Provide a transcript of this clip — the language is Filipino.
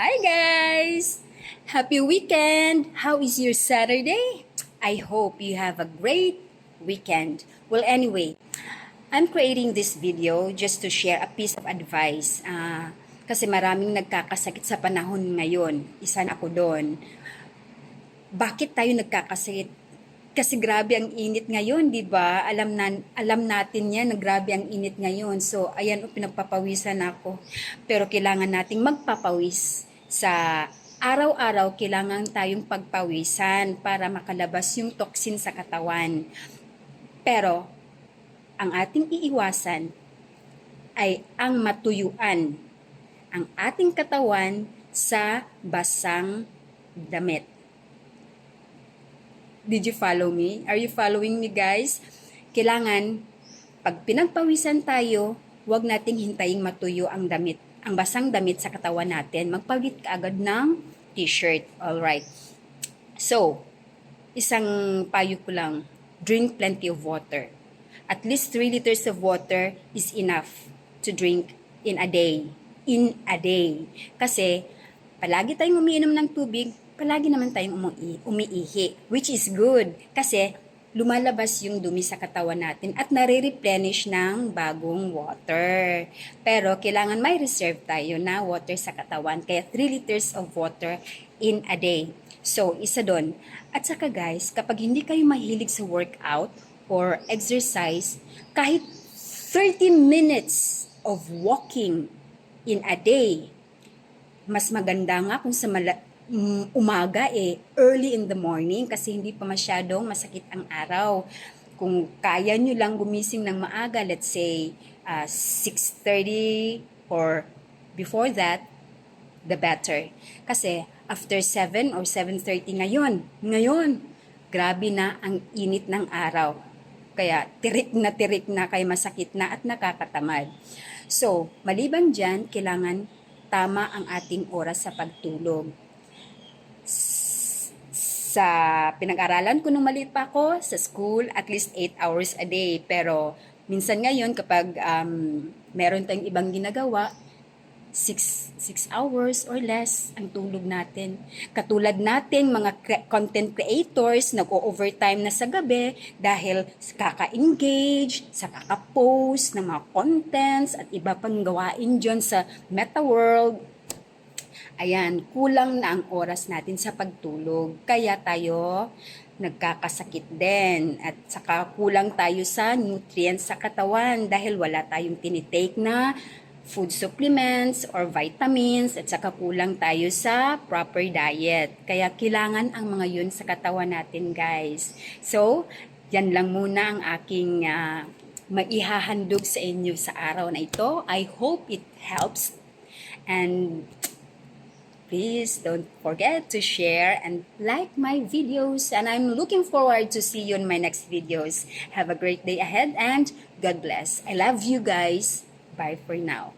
Hi guys! Happy weekend! How is your Saturday? I hope you have a great weekend. Well, anyway, I'm creating this video just to share a piece of advice. Ah, kasi maraming nagkakasakit sa panahon ngayon. Isa na ako doon. Bakit tayo nagkakasakit? Kasi grabe ang init ngayon, 'di ba? Alam na alam natin 'yan, na grabe ang init ngayon. So, ayan, oh, pinagpapawisan ako. Pero kailangan nating magpapawis sa araw-araw kailangan tayong pagpawisan para makalabas yung toxin sa katawan. Pero ang ating iiwasan ay ang matuyuan ang ating katawan sa basang damit. Did you follow me? Are you following me guys? Kailangan, pag pinagpawisan tayo, huwag nating hintayin matuyo ang damit, ang basang damit sa katawan natin. Magpalit ka agad ng t-shirt. Alright. So, isang payo ko lang, drink plenty of water. At least 3 liters of water is enough to drink in a day. In a day. Kasi, palagi tayong umiinom ng tubig, palagi naman tayong umi- umiihi, which is good. Kasi, lumalabas yung dumi sa katawan natin at nare-replenish ng bagong water. Pero, kailangan may reserve tayo na water sa katawan. Kaya, 3 liters of water in a day. So, isa doon. At saka guys, kapag hindi kayo mahilig sa workout or exercise, kahit 30 minutes of walking in a day, mas maganda nga kung sa mala- mm, umaga eh, early in the morning kasi hindi pa masyadong masakit ang araw. Kung kaya nyo lang gumising ng maaga, let's say uh, 6.30 or before that, the better. Kasi after 7 or 7.30 ngayon, ngayon, grabe na ang init ng araw. Kaya tirik na tirik na, kaya masakit na at nakakatamad. So, maliban dyan, kailangan tama ang ating oras sa pagtulog. Sa pinag-aralan ko nung maliit pa ako, sa school, at least 8 hours a day. Pero minsan ngayon, kapag um, meron tayong ibang ginagawa, 6 6 hours or less ang tulog natin. Katulad natin mga cre- content creators nag-overtime na sa gabi dahil kaka-engage, sa kaka-post ng mga contents at iba pang gawain dyan sa meta world. Ayan, kulang na ang oras natin sa pagtulog. Kaya tayo nagkakasakit din. At saka kulang tayo sa nutrients sa katawan dahil wala tayong tinitake na food supplements or vitamins at saka kulang tayo sa proper diet. Kaya kailangan ang mga yun sa katawan natin guys. So, yan lang muna ang aking ah, maihahandog sa inyo sa araw na ito. I hope it helps and please don't forget to share and like my videos and I'm looking forward to see you in my next videos. Have a great day ahead and God bless. I love you guys. Bye for now.